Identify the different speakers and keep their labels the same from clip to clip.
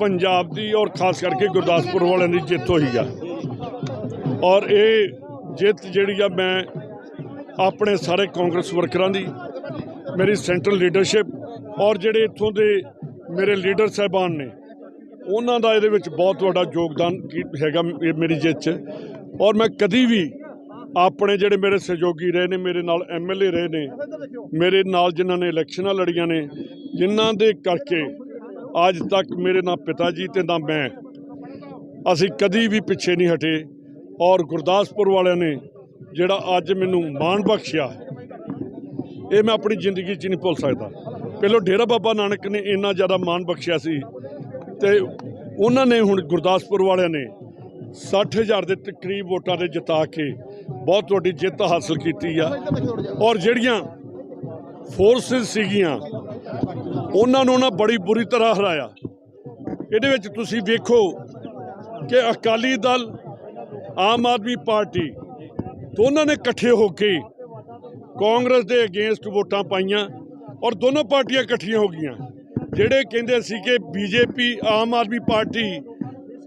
Speaker 1: ਪੰਜਾਬ ਦੀ ਔਰ ਖਾਸ ਕਰਕੇ ਗੁਰਦਾਸਪੁਰ ਵਾਲਿਆਂ ਦੀ ਜਿੱਤ ਹੋਈ ਆ। ਔਰ ਇਹ ਜਿੱਤ ਜਿਹੜੀ ਆ ਮੈਂ ਆਪਣੇ ਸਾਰੇ ਕਾਂਗਰਸ ਵਰਕਰਾਂ ਦੀ, ਮੇਰੀ ਸੈਂਟਰਲ ਲੀਡਰਸ਼ਿਪ ਔਰ ਜਿਹੜੇ ਇੱਥੋਂ ਦੇ ਮੇਰੇ ਲੀਡਰ ਸਾਹਿਬਾਨ ਨੇ, ਉਹਨਾਂ ਦਾ ਇਹਦੇ ਵਿੱਚ ਬਹੁਤ ਵੱਡਾ ਯੋਗਦਾਨ ਕੀ- ਹੈਗਾ ਇਹ ਮੇਰੀ ਜਿੱਤ 'ਚ। ਔਰ ਮੈਂ ਕਦੀ ਵੀ ਆਪਣੇ ਜਿਹੜੇ ਮੇਰੇ ਸਹਿਯੋਗੀ ਰਹੇ ਨੇ, ਮੇਰੇ ਨਾਲ ਐਮਐਲਏ ਰਹੇ ਨੇ, ਮੇਰੇ ਨਾਲ ਜਿਨ੍ਹਾਂ ਨੇ ਇਲੈਕਸ਼ਨਾਂ ਲੜੀਆਂ ਨੇ, ਜਿਨ੍ਹਾਂ ਦੇ ਕਰਕੇ ਅੱਜ ਤੱਕ ਮੇਰੇ ਨਾ ਪਿਤਾ ਜੀ ਤੇ ਨਾ ਮੈਂ ਅਸੀਂ ਕਦੀ ਵੀ ਪਿੱਛੇ ਨਹੀਂ ਹਟੇ ਔਰ ਗੁਰਦਾਸਪੁਰ ਵਾਲਿਆਂ ਨੇ ਜਿਹੜਾ ਅੱਜ ਮੈਨੂੰ ਮਾਣ ਬਖਸ਼ਿਆ, ਇਹ ਮੈਂ ਆਪਣੀ ਜ਼ਿੰਦਗੀ 'ਚ ਨਹੀਂ ਭੁੱਲ ਸਕਦਾ। ਪਹਿਲਾਂ ਡੇਰਾ ਬਾਬਾ ਨਾਨਕ ਨੇ ਇੰਨਾ ਜ਼ਿਆਦਾ ਮਾਣ ਬਖਸ਼ਿਆ ਸੀ ਤੇ ਉਹਨਾਂ ਨੇ ਹੁਣ ਗੁਰਦਾਸਪੁਰ ਵਾਲਿਆਂ ਨੇ 60000 ਦੇ ਤਕਰੀਬ ਵੋਟਾਂ ਦੇ ਜਿਤਾ ਕੇ ਬਹੁਤ ਵੱਡੀ ਜਿੱਤ ਹਾਸਲ ਕੀਤੀ ਆ। ਔਰ ਜਿਹੜੀਆਂ ਫੋਰਸਸ ਸੀਗੀਆਂ ਉਹਨਾਂ ਨੂੰ ਉਹਨਾਂ ਬੜੀ ਬੁਰੀ ਤਰ੍ਹਾਂ ਹਰਾਇਆ। ਇਹਦੇ ਵਿੱਚ ਤੁਸੀਂ ਵੇਖੋ ਕਿ ਅਕਾਲੀ ਦਲ, ਆਮ ਆਦਮੀ ਪਾਰਟੀ ਦੋਨਾਂ ਨੇ ਇਕੱਠੇ ਹੋ ਕੇ ਕਾਂਗਰਸ ਦੇ ਅਗੇਂਸਟ ਵੋਟਾਂ ਪਾਈਆਂ ਔਰ ਦੋਨੋਂ ਪਾਰਟੀਆਂ ਇਕੱਠੀਆਂ ਹੋ ਗਈਆਂ, ਜਿਹੜੇ ਕਹਿੰਦੇ ਸੀ ਕਿ ਬੀਜੇਪੀ, ਆਮ ਆਦਮੀ ਪਾਰਟੀ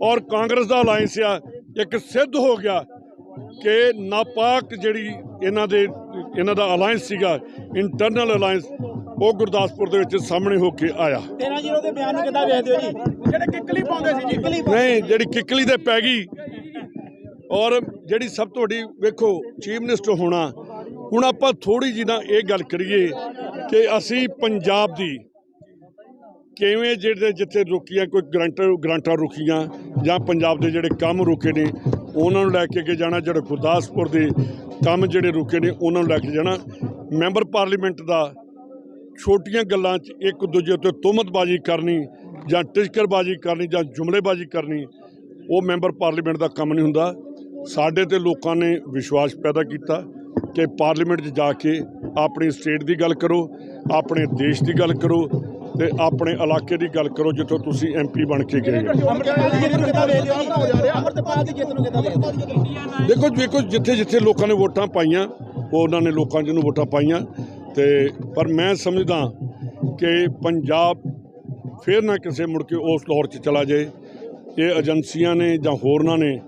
Speaker 1: ਔਰ ਕਾਂਗਰਸ ਦਾ ਅਲਾਈਅੰਸ ਆ, ਇੱਕ ਸਿੱਧ ਹੋ ਗਿਆ ਕਿ ਨਾਪਾਕ ਜਿਹੜੀ ਇਹਨਾਂ ਦੇ, ਇਹਨਾਂ ਦਾ ਅਲਾਈਅੰਸ ਸੀਗਾ ਇੰਟਰਨਲ ਅਲਾਈਅੰਸ ਉਹ ਗੁਰਦਾਸਪੁਰ ਦੇ ਵਿੱਚ ਸਾਹਮਣੇ ਹੋ ਕੇ ਆਇਆ।
Speaker 2: 13 ਜ਼ੀਰੋ ਦੇ ਬਿਆਨ ਨੂੰ ਕਿੱਦਾਂ ਵੇਖਦੇ ਹੋ ਜੀ? ਜਿਹੜੇ ਕਿੱਕਲੀ ਪਾਉਂਦੇ ਸੀ ਜੀ। ਕਿੱਕਲੀ
Speaker 1: ਨਹੀਂ ਜਿਹੜੀ ਕਿੱਕਲੀ ਤੇ ਪੈ ਗਈ। ਔਰ ਜਿਹੜੀ ਸਭ ਤੋਂ ਵੱਡੀ ਵੇਖੋ ਚੀਫ ਮਿਨਿਸਟਰ ਹੋਣਾ ਹੁਣ ਆਪਾਂ ਥੋੜੀ ਜਿਹੀ ਨਾ ਇਹ ਗੱਲ ਕਰੀਏ ਕਿ ਅਸੀਂ ਪੰਜਾਬ ਦੀ ਕਿਵੇਂ ਜਿਹੜੇ ਜਿੱਥੇ ਰੁਕੀਆਂ ਕੋਈ ਗਰੰਟਰ ਗਰੰਟਾਂ ਰੁਕੀਆਂ ਜਾਂ ਪੰਜਾਬ ਦੇ ਜਿਹੜੇ ਕੰਮ ਰੁਕੇ ਨੇ ਉਹਨਾਂ ਨੂੰ ਲੈ ਕੇ ਅੱਗੇ ਜਾਣਾ ਜਿਹੜੇ ਗੁਰਦਾਸਪੁਰ ਦੇ ਕੰਮ ਜਿਹੜੇ ਰੁਕੇ ਨੇ ਉਹਨਾਂ ਨੂੰ ਲੈ ਕੇ ਜਾਣਾ। ਮੈਂਬਰ ਪਾਰਲੀਮੈਂਟ ਦਾ ਛੋਟੀਆਂ ਗੱਲਾਂ 'ਚ ਇੱਕ ਦੂਜੇ ਉੱਤੇ ਤੁਹਮਤਬਾਜ਼ੀ ਕਰਨੀ ਜਾਂ ਟਿਸ਼ਕਰਬਾਜ਼ੀ ਕਰਨੀ ਜਾਂ ਜੁਮਲੇਬਾਜ਼ੀ ਕਰਨੀ, ਉਹ ਮੈਂਬਰ ਪਾਰਲੀਮੈਂਟ ਦਾ ਕੰਮ ਨਹੀਂ ਹੁੰਦਾ। ਸਾਡੇ ਤੇ ਲੋਕਾਂ ਨੇ ਵਿਸ਼ਵਾਸ ਪੈਦਾ ਕੀਤਾ ਕਿ ਪਾਰਲੀਮੈਂਟ 'ਚ ਜਾ ਕੇ ਆਪਣੀ ਸਟੇਟ ਦੀ ਗੱਲ ਕਰੋ, ਆਪਣੇ ਦੇਸ਼ ਦੀ ਗੱਲ ਕਰੋ ਤੇ ਆਪਣੇ ਇਲਾਕੇ ਦੀ ਗੱਲ ਕਰੋ ਜਿੱਥੋਂ ਤੁਸੀਂ ਐਮਪੀ ਬਣ ਕੇ ਗਏ ਦੇਖੋ ਦੇਖੋ ਜਿੱਥੇ ਜਿੱਥੇ ਲੋਕਾਂ ਨੇ ਵੋਟਾਂ ਪਾਈਆਂ ਉਹਨਾਂ ਨੇ ਲੋਕਾਂ ਜਿਹਨੂੰ ਵੋਟਾਂ ਪਾਈਆਂ। ਤੇ ਪਰ ਮੈਂ ਸਮਝਦਾ ਕਿ ਪੰਜਾਬ ਫੇਰ ਨਾ ਕਿਸੇ ਮੁੜ ਕੇ ਉਸ ਦੌਰ 'ਚ ਚਲਾ ਜਾਏ। ਇਹ ਏਜੰਸੀਆਂ ਨੇ ਜਾਂ ਹੋਰਨਾਂ ਨੇ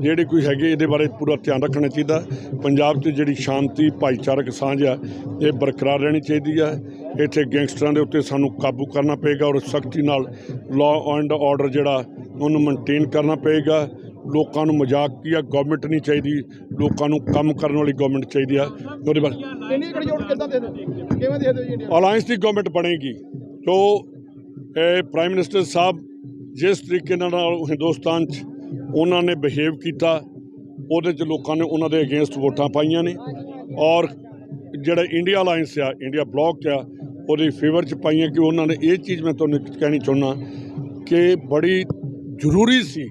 Speaker 1: ਜਿਹੜੇ ਕੋਈ ਹੈਗੇ ਇਹਦੇ ਬਾਰੇ ਪੂਰਾ ਧਿਆਨ ਰੱਖਣਾ ਚਾਹੀਦਾ। ਪੰਜਾਬ 'ਚ ਜਿਹੜੀ ਸ਼ਾਂਤੀ, ਭਾਈਚਾਰਕ ਸਾਂਝ ਆ, ਇਹ ਬਰਕਰਾਰ ਰਹਿਣੀ ਚਾਹੀਦੀ ਆ। ਇੱਥੇ ਗੈਂਗਸਟਰਾਂ ਦੇ ਉੱਤੇ ਸਾਨੂੰ ਕਾਬੂ ਕਰਨਾ ਪਏਗਾ ਔਰ ਸਖਤੀ ਨਾਲ ਲਾਅ ਐਂਡ ਆਰਡਰ ਜਿਹੜਾ ਉਹਨੂੰ ਮੇਨਟੇਨ ਕਰਨਾ ਪਏਗਾ। ਲੋਕਾਂ ਨੂੰ ਮਜ਼ਾਕ ਕੀ ਆ? ਗਵਰਨਮੈਂਟ ਨਹੀਂ ਚਾਹੀਦੀ। ਲੋਕਾਂ ਨੂੰ ਕੰਮ ਕਰਨ ਵਾਲੀ ਗਵਰਨਮੈਂਟ ਚਾਹੀਦੀ ਆ। ਉਹਦੇ ਬਾਰੇ
Speaker 2: ਇੰਨੀ ਗੜੀ ਜੋੜ ਕਿੱਦਾਂ ਦੇ ਕਿਵੇਂ ਦੇ ਦਿਓ ਜੀ ਇੰਡੀਆ
Speaker 1: ਅਲਾਈਅੰਸ ਦੀ ਗਵਰਨਮੈਂਟ ਬਣੇਗੀ। ਜੋ ਇਹ ਪ੍ਰਾਈਮ ਮਿਨਿਸਟਰ ਸਾਹਿਬ ਜਿਸ ਤਰੀਕੇ ਨਾਲ ਹਿੰਦੁਸਤਾਨ 'ਚ ਉਹਨਾਂ ਨੇ ਬਿਹੇਵ ਕੀਤਾ ਉਹਦੇ 'ਚ ਲੋਕਾਂ ਨੇ ਉਹਨਾਂ ਦੇ ਅਗੇਂਸਟ ਵੋਟਾਂ ਪਾਈਆਂ ਨੇ। ਔਰ ਜਿਹੜਾ ਇੰਡੀਆ ਅਲਾਈਅੰਸ ਆ ਇੰਡੀਆ ਬਲੌਕ ਆ ਉਹਦੇ ਫੇਵਰ 'ਚ ਪਾਈਆਂ ਕਿ ਉਹਨਾਂ ਨੇ ਇਹ ਚੀਜ਼ ਮੈਂ ਤੁਹਾਨੂੰ ਕਹਿਣੀ ਚਾਹੁੰਦਾ ਕਿ ਬੜੀ ਜ਼ਰੂਰੀ ਸੀ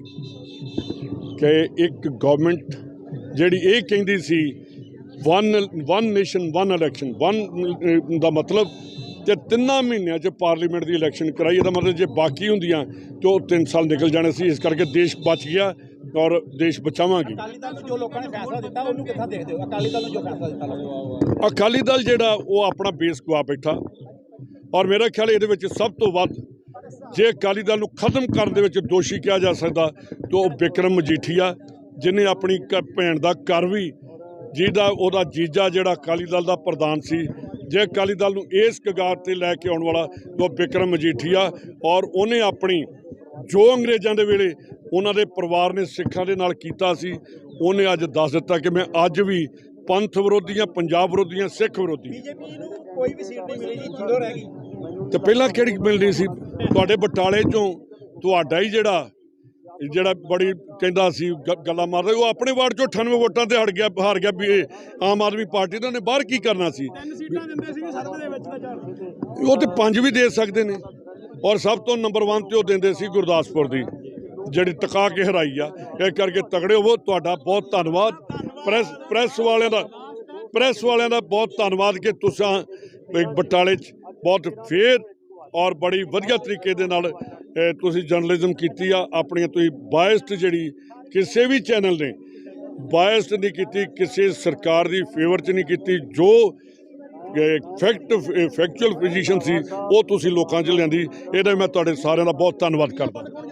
Speaker 1: ਕਿ ਇੱਕ ਗਵਰਨਮੈਂਟ ਜਿਹੜੀ ਇਹ ਕਹਿੰਦੀ ਸੀ one one nation one election one ਦਾ ਮਤਲਬ ਤੇ ਤਿੰਨਾਂ ਮਹੀਨਿਆਂ 'ਚ ਪਾਰਲੀਮੈਂਟ ਦੀ ਇਲੈਕਸ਼ਨ ਕਰਾਈ ਇਹਦਾ ਮਤਲਬ ਜੇ ਬਾਕੀ ਹੁੰਦੀਆਂ ਤੇ ਉਹ 3 ਸਾਲ ਨਿਕਲ ਜਾਣੇ ਸੀ ਇਸ ਕਰਕੇ ਦੇਸ਼ ਬਚ ਗਿਆ ਔਰ ਦੇਸ਼ ਬਚਾਵਾਂਗੇ।
Speaker 2: ਅਕਾਲੀ ਦਲ ਨੂੰ ਜੋ ਲੋਕਾਂ ਨੇ ਫੈਸਲਾ ਦਿੱਤਾ ਉਹਨੂੰ ਕਿੱਦਾਂ ਦੇਖਦੇ ਹੋ? ਅਕਾਲੀ ਦਲ ਨੂੰ ਜੋ ਫੈਸਲਾ ਦਿੱਤਾ ਲੋਕਾਂ
Speaker 1: ਅਕਾਲੀ ਦਲ ਜਿਹੜਾ ਉਹ ਆਪਣਾ ਬੇਸ ਗਵਾ ਬੈਠਾ। ਔਰ ਮੇਰਾ ਖਿਆਲ ਇਹਦੇ ਵਿੱਚ ਸਭ ਤੋਂ ਵੱਧ ਜੇ ਅਕਾਲੀ ਦਲ ਨੂੰ ਖਤਮ ਕਰਨ ਦੇ ਵਿੱਚ ਦੋਸ਼ੀ ਕਿਹਾ ਜਾ ਸਕਦਾ ਤਾਂ ਉਹ ਬਿਕਰਮ ਮਜੀਠੀਆ ਜਿਨੇ ਆਪਣੀ ਭੈਣ ਦਾ ਘਰ ਵੀ ਜਿਹਦਾ ਉਹਦਾ ਜੀਜਾ ਜਿਹੜਾ ਅਕਾਲੀ ਦਲ ਦਾ ਪ੍ਰਧਾਨ ਸੀ ਜੇ ਅਕਾਲੀ ਦਲ ਨੂੰ ਇਸ ਕਗਾਰ ਤੇ ਲੈ ਕੇ ਆਉਣ ਵਾਲਾ ਤਾਂ ਉਹ ਬਿਕਰਮ ਮਜੀਠੀਆ ਔਰ ਉਹਨੇ ਆਪਣੀ ਜੋ ਅੰਗਰੇਜ਼ਾਂ ਦੇ ਵੇਲੇ ਉਹਨਾਂ ਦੇ ਪਰਿਵਾਰ ਨੇ ਸਿੱਖਾਂ ਦੇ ਨਾਲ ਕੀਤਾ ਸੀ ਉਹਨੇ ਅੱਜ ਦੱਸ ਦਿੱਤਾ ਕਿ ਮੈਂ ਅੱਜ ਵੀ ਪੰਥ ਵਿਰੋਧੀਆਂ ਪੰਜਾਬ ਵਿਰੋਧੀਆਂ ਸਿੱਖ ਵਿਰੋਧੀ।
Speaker 2: ਬੀਜੇਪੀ ਨੂੰ ਕੋਈ ਵੀ ਸੀਟ ਨਹੀਂ ਮਿਲੀ ਜੀ ਜ਼ੀਰੋ ਰਹਿ ਗਈ।
Speaker 1: ਤੇ ਪਹਿਲਾਂ ਕਿਹੜੀ ਮਿਲਣੀ ਸੀ? ਤੁਹਾਡੇ ਬਟਾਲੇ ਚੋਂ ਤੁਹਾਡਾ ਹੀ ਜਿਹੜਾ ਜਿਹੜਾ ਬੜੀ ਕਹਿੰਦਾ ਸੀ ਗੱਲਾਂ ਮਾਰਦਾ ਉਹ ਆਪਣੇ ਵਾਰਡ ਚੋਂ 98 ਵੋਟਾਂ ਤੇ ਹਟ ਗਿਆ ਹਾਰ ਗਿਆ ਵੀ ਆਮ ਆਦਮੀ ਪਾਰਟੀ ਦਾ ਨੇ ਬਾਹਰ ਕੀ ਕਰਨਾ ਸੀ? ਉਹ ਤੇ ਪੰਜ ਵੀ ਦੇ ਸਕਦੇ ਨੇ ਔਰ ਸਭ ਤੋਂ ਨੰਬਰ 1 ਤੇ ਉਹ ਦਿੰਦੇ ਸੀ ਗੁਰਦਾਸਪੁਰ ਦੀ ਜਿਹੜੀ ਟਕਾ ਕੇ ਹਰਾਈ ਆ। ਇਹ ਕਰਕੇ ਤਗੜੇ ਹੋਵੋ ਤੁਹਾਡਾ ਬਹੁਤ ਧੰਨਵਾਦ। ਪ੍ਰੈਸ ਪ੍ਰੈਸ ਵਾਲਿਆਂ ਦਾ ਪ੍ਰੈਸ ਵਾਲਿਆਂ ਦਾ ਬਹੁਤ ਧੰਨਵਾਦ ਕਿ ਤੁਸੀਂ ਬਟਾਲੇ 'ਚ ਬਹੁਤ ਫੇਰ ਔਰ ਬੜੀ ਵਧੀਆ ਤਰੀਕੇ ਦੇ ਨਾਲ ਤੁਸੀਂ ਜਰਨਲਿਜ਼ਮ ਕੀਤੀ ਆ, ਆਪਣੀਆਂ ਤੁਸੀਂ ਬਾਇਸਡ ਜਿਹੜੀ ਕਿਸੇ ਵੀ ਚੈਨਲ ਨੇ ਬਾਇਸਡ ਨਹੀਂ ਕੀਤੀ, ਕਿਸੇ ਸਰਕਾਰ ਦੀ ਫੇਵਰ 'ਚ ਨਹੀਂ ਕੀਤੀ, ਜੋ ਫੈਕਟ ਫੈਕਚੁਅਲ ਪੋਜੀਸ਼ਨ ਸੀ, ਉਹ ਤੁਸੀਂ ਲੋਕਾਂ 'ਚ ਲਿਆਂਦੀ, ਇਹਦਾ ਮੈਂ ਤੁਹਾਡੇ ਸਾਰਿਆਂ ਦਾ ਬਹੁਤ ਧੰਨਵਾਦ ਕਰਦਾ।